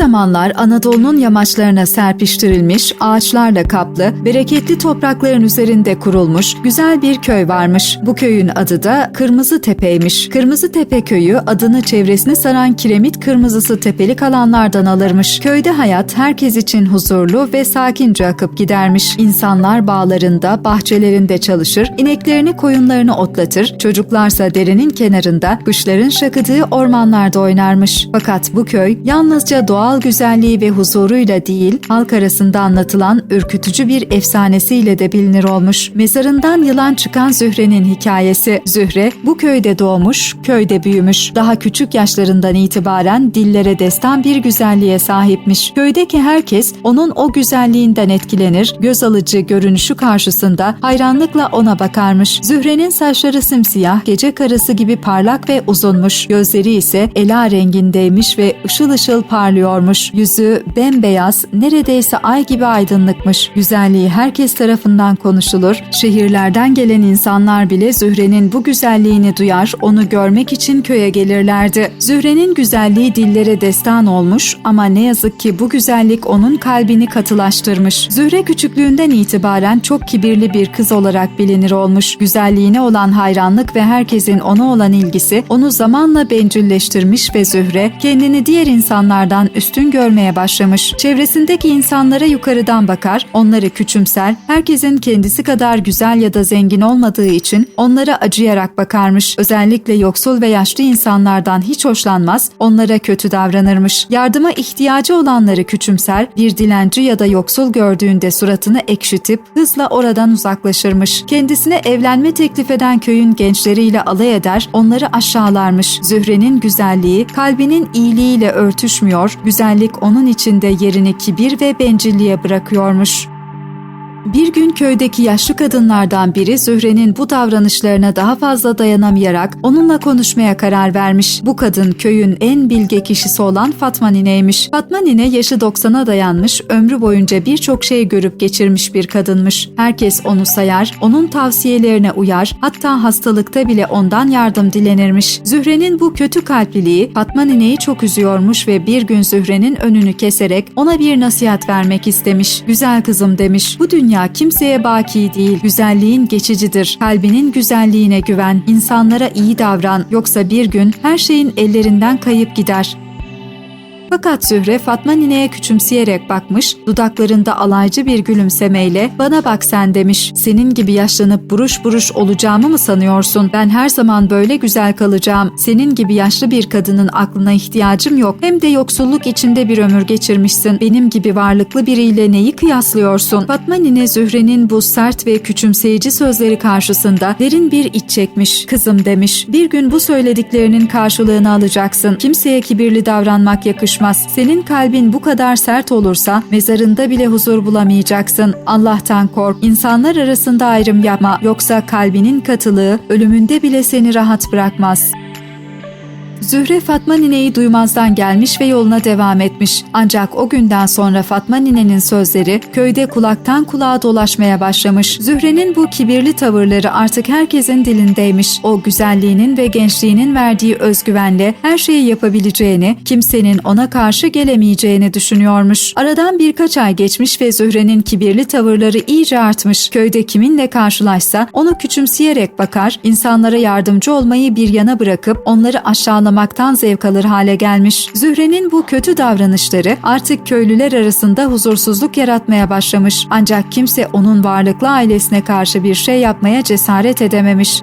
Zamanlar Anadolu'nun yamaçlarına serpiştirilmiş, ağaçlarla kaplı, bereketli toprakların üzerinde kurulmuş güzel bir köy varmış. Bu köyün adı da Kırmızı Tepe'ymiş. Kırmızı Tepe köyü adını çevresini saran kiremit kırmızısı tepelik alanlardan alırmış. Köyde hayat herkes için huzurlu ve sakince akıp gidermiş. İnsanlar bağlarında, bahçelerinde çalışır, ineklerini koyunlarını otlatır, çocuklarsa derenin kenarında, kuşların şakıdığı ormanlarda oynarmış. Fakat bu köy yalnızca doğal güzelliği ve huzuruyla değil, halk arasında anlatılan ürkütücü bir efsanesiyle de bilinir olmuş. Mezarından yılan çıkan Zühre'nin hikayesi. Zühre bu köyde doğmuş, köyde büyümüş. Daha küçük yaşlarından itibaren dillere destan bir güzelliğe sahipmiş. Köydeki herkes onun o güzelliğinden etkilenir, göz alıcı görünüşü karşısında hayranlıkla ona bakarmış. Zühre'nin saçları simsiyah, gece karası gibi parlak ve uzunmuş. Gözleri ise ela rengindeymiş ve ışıl ışıl parlıyormuş. Yüzü bembeyaz, neredeyse ay gibi aydınlıkmış. Güzelliği herkes tarafından konuşulur. Şehirlerden gelen insanlar bile Zühre'nin bu güzelliğini duyar, onu görmek için köye gelirlerdi. Zühre'nin güzelliği dillere destan olmuş ama ne yazık ki bu güzellik onun kalbini katılaştırmış. Zühre küçüklüğünden itibaren çok kibirli bir kız olarak bilinir olmuş. Güzelliğine olan hayranlık ve herkesin ona olan ilgisi onu zamanla bencilleştirmiş ve Zühre kendini diğer insanlardan üstün görmeye başlamış. Çevresindeki insanlara yukarıdan bakar, onları küçümser, herkesin kendisi kadar güzel ya da zengin olmadığı için onlara acıyarak bakarmış. Özellikle yoksul ve yaşlı insanlardan hiç hoşlanmaz, onlara kötü davranırmış. Yardıma ihtiyacı olanları küçümser, bir dilenci ya da yoksul gördüğünde suratını ekşitip hızla oradan uzaklaşırmış. Kendisine evlenme teklif eden köyün gençleriyle alay eder, onları aşağılarmış. Zühre'nin güzelliği kalbinin iyiliğiyle örtüşmüyor, güzellik onun içinde yerini kibir ve bencilliğe bırakıyormuş. Bir gün köydeki yaşlı kadınlardan biri Zühre'nin bu davranışlarına daha fazla dayanamayarak onunla konuşmaya karar vermiş. Bu kadın köyün en bilge kişisi olan Fatma Nine'ymiş. Fatma Nine yaşı 90'a dayanmış, ömrü boyunca birçok şey görüp geçirmiş bir kadınmış. Herkes onu sayar, onun tavsiyelerine uyar, hatta hastalıkta bile ondan yardım dilenirmiş. Zühre'nin bu kötü kalpliliği Fatma Nine'yi çok üzüyormuş ve bir gün Zühre'nin önünü keserek ona bir nasihat vermek istemiş. Güzel kızım demiş, bu dünya dünya kimseye baki değil, güzelliğin geçicidir. Kalbinin güzelliğine güven, insanlara iyi davran, yoksa bir gün her şeyin ellerinden kayıp gider. Fakat Zühre Fatma nineye küçümseyerek bakmış, dudaklarında alaycı bir gülümsemeyle bana bak sen demiş. Senin gibi yaşlanıp buruş buruş olacağımı mı sanıyorsun? Ben her zaman böyle güzel kalacağım. Senin gibi yaşlı bir kadının aklına ihtiyacım yok. Hem de yoksulluk içinde bir ömür geçirmişsin. Benim gibi varlıklı biriyle neyi kıyaslıyorsun? Fatma nine Zühre'nin bu sert ve küçümseyici sözleri karşısında derin bir iç çekmiş. Kızım demiş. Bir gün bu söylediklerinin karşılığını alacaksın. Kimseye kibirli davranmak yakışmaz yakışmaz. Senin kalbin bu kadar sert olursa mezarında bile huzur bulamayacaksın. Allah'tan kork. İnsanlar arasında ayrım yapma. Yoksa kalbinin katılığı ölümünde bile seni rahat bırakmaz.'' Zühre Fatma Nine'yi duymazdan gelmiş ve yoluna devam etmiş. Ancak o günden sonra Fatma Nine'nin sözleri köyde kulaktan kulağa dolaşmaya başlamış. Zühre'nin bu kibirli tavırları artık herkesin dilindeymiş. O güzelliğinin ve gençliğinin verdiği özgüvenle her şeyi yapabileceğini, kimsenin ona karşı gelemeyeceğini düşünüyormuş. Aradan birkaç ay geçmiş ve Zühre'nin kibirli tavırları iyice artmış. Köyde kiminle karşılaşsa onu küçümseyerek bakar, insanlara yardımcı olmayı bir yana bırakıp onları aşağılamak anlamaktan zevk alır hale gelmiş. Zühre'nin bu kötü davranışları artık köylüler arasında huzursuzluk yaratmaya başlamış. Ancak kimse onun varlıklı ailesine karşı bir şey yapmaya cesaret edememiş.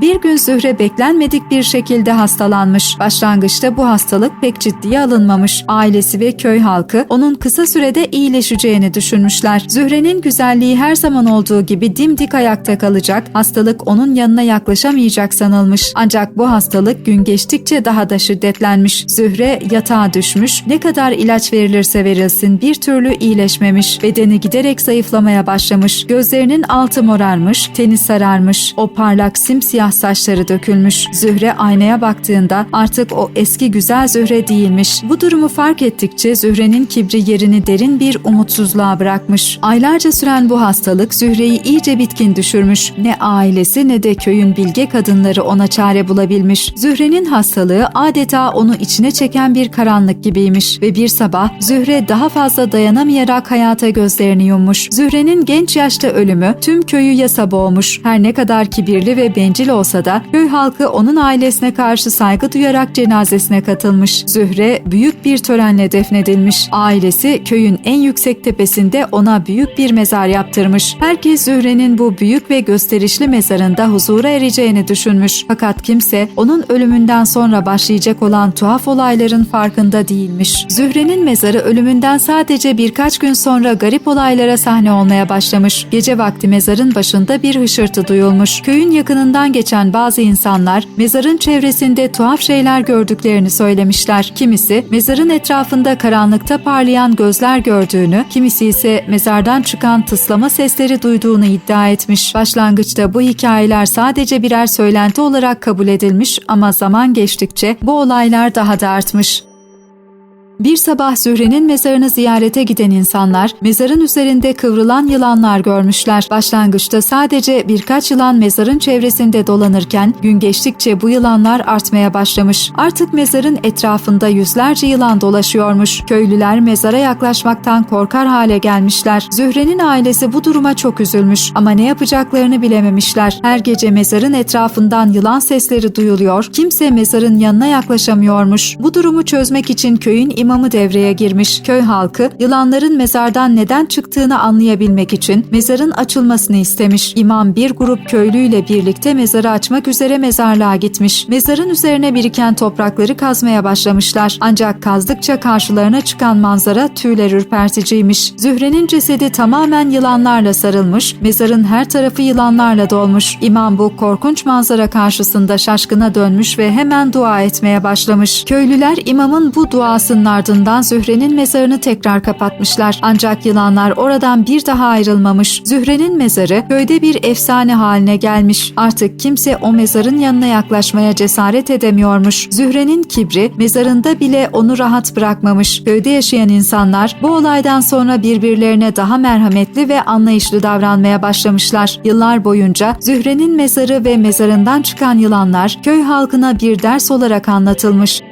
Bir gün Zühre beklenmedik bir şekilde hastalanmış. Başlangıçta bu hastalık pek ciddiye alınmamış. Ailesi ve köy halkı onun kısa sürede iyileşeceğini düşünmüşler. Zühre'nin güzelliği her zaman olduğu gibi dimdik ayakta kalacak, hastalık onun yanına yaklaşamayacak sanılmış. Ancak bu hastalık gün geçtikçe daha da şiddetlenmiş. Zühre yatağa düşmüş, ne kadar ilaç verilirse verilsin bir türlü iyileşmemiş. Bedeni giderek zayıflamaya başlamış. Gözlerinin altı morarmış, teni sararmış. O parlak simsiyah siyah saçları dökülmüş. Zühre aynaya baktığında artık o eski güzel Zühre değilmiş. Bu durumu fark ettikçe Zühre'nin kibri yerini derin bir umutsuzluğa bırakmış. Aylarca süren bu hastalık Zühre'yi iyice bitkin düşürmüş. Ne ailesi ne de köyün bilge kadınları ona çare bulabilmiş. Zühre'nin hastalığı adeta onu içine çeken bir karanlık gibiymiş ve bir sabah Zühre daha fazla dayanamayarak hayata gözlerini yummuş. Zühre'nin genç yaşta ölümü tüm köyü yasa boğmuş. Her ne kadar kibirli ve bencil olsa da köy halkı onun ailesine karşı saygı duyarak cenazesine katılmış. Zühre büyük bir törenle defnedilmiş. Ailesi köyün en yüksek tepesinde ona büyük bir mezar yaptırmış. Herkes Zühre'nin bu büyük ve gösterişli mezarında huzura ereceğini düşünmüş. Fakat kimse onun ölümünden sonra başlayacak olan tuhaf olayların farkında değilmiş. Zühre'nin mezarı ölümünden sadece birkaç gün sonra garip olaylara sahne olmaya başlamış. Gece vakti mezarın başında bir hışırtı duyulmuş. Köyün yakınından geçen bazı insanlar mezarın çevresinde tuhaf şeyler gördüklerini söylemişler. Kimisi mezarın etrafında karanlıkta parlayan gözler gördüğünü, kimisi ise mezardan çıkan tıslama sesleri duyduğunu iddia etmiş. Başlangıçta bu hikayeler sadece birer söylenti olarak kabul edilmiş ama zaman geçtikçe bu olaylar daha da artmış. Bir sabah Zühre'nin mezarını ziyarete giden insanlar mezarın üzerinde kıvrılan yılanlar görmüşler. Başlangıçta sadece birkaç yılan mezarın çevresinde dolanırken gün geçtikçe bu yılanlar artmaya başlamış. Artık mezarın etrafında yüzlerce yılan dolaşıyormuş. Köylüler mezara yaklaşmaktan korkar hale gelmişler. Zühre'nin ailesi bu duruma çok üzülmüş ama ne yapacaklarını bilememişler. Her gece mezarın etrafından yılan sesleri duyuluyor. Kimse mezarın yanına yaklaşamıyormuş. Bu durumu çözmek için köyün imamı devreye girmiş. Köy halkı yılanların mezardan neden çıktığını anlayabilmek için mezarın açılmasını istemiş. İmam bir grup köylüyle birlikte mezarı açmak üzere mezarlığa gitmiş. Mezarın üzerine biriken toprakları kazmaya başlamışlar. Ancak kazdıkça karşılarına çıkan manzara tüyler ürperticiymiş. Zühre'nin cesedi tamamen yılanlarla sarılmış, mezarın her tarafı yılanlarla dolmuş. İmam bu korkunç manzara karşısında şaşkına dönmüş ve hemen dua etmeye başlamış. Köylüler imamın bu duasının ardından Zühre'nin mezarını tekrar kapatmışlar. Ancak yılanlar oradan bir daha ayrılmamış. Zühre'nin mezarı köyde bir efsane haline gelmiş. Artık kimse o mezarın yanına yaklaşmaya cesaret edemiyormuş. Zühre'nin kibri mezarında bile onu rahat bırakmamış. Köyde yaşayan insanlar bu olaydan sonra birbirlerine daha merhametli ve anlayışlı davranmaya başlamışlar. Yıllar boyunca Zühre'nin mezarı ve mezarından çıkan yılanlar köy halkına bir ders olarak anlatılmış.